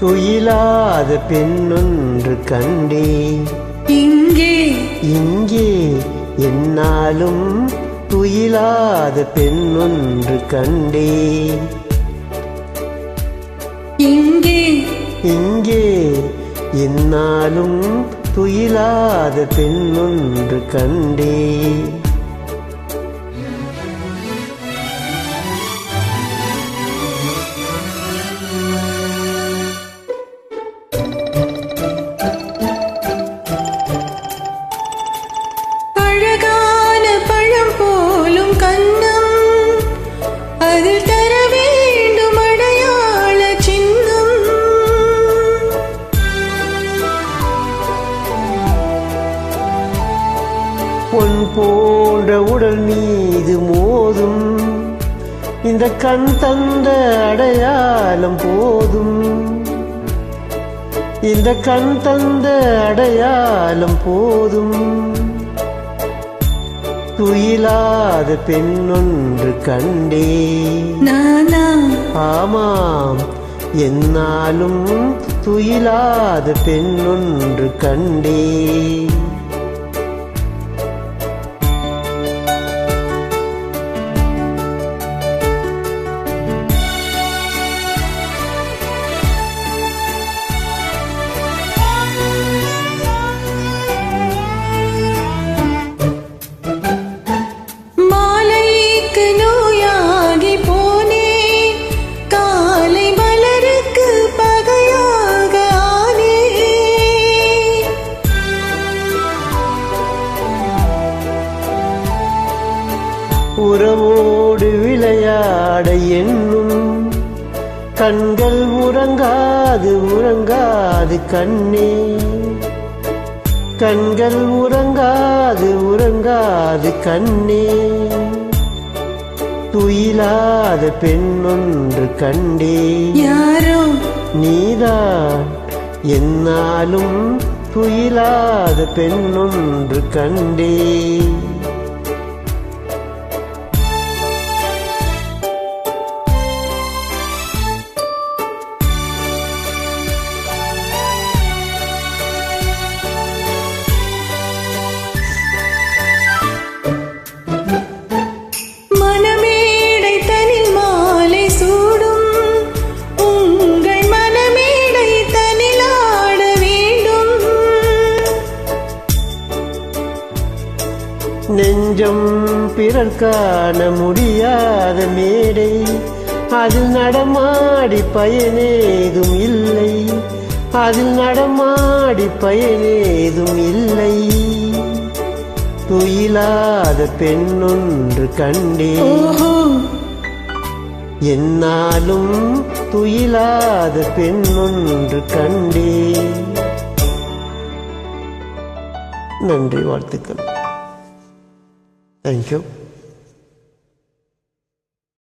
துயிலாத பெண்ணொன்று கண்டே இங்கே. இங்கே என்னாலும் துயிலாத பெண்ணொன்று கண்டே இங்கே. இங்கே என்னாலும் துயிலாத பெண்ணொன்று கண்டே அதில் தர வேண்டும் அடையாள சின்னம். பொன் போன்ற உடல் மீது மோதும். இந்த கண் தந்த அடையாளம் போதும். இந்த கண் தந்த அடையாளம் போதும். துயிலாத பெண்ணொன்று கண்டே. நானா? ஆமாம் என்னாலும் துயிலாத பெண்ணொன்று கண்டே. கண்கள் உறங்காது உறங்காது கண்ணே. கண்கள் உறங்காது உறங்காது கண்ணே. துயிலாத பெண்ணொன்று கண்டே. யாரோ? நீதான் என்னாலும் துயிலாத பெண்ணொன்று கண்டே. நெஞ்சம் பிறர் காண முடியாத மேடை. அதில் நடமாடி பயனேதும் இல்லை. அதில் நடமாடி பயனேதும் இல்லை. துயிலாத பெண்ணொன்று கண்டே என்னாலும் துயிலாத பெண்ணொன்று கண்டே நன்றி வாழ்த்துக்கள். Thank you.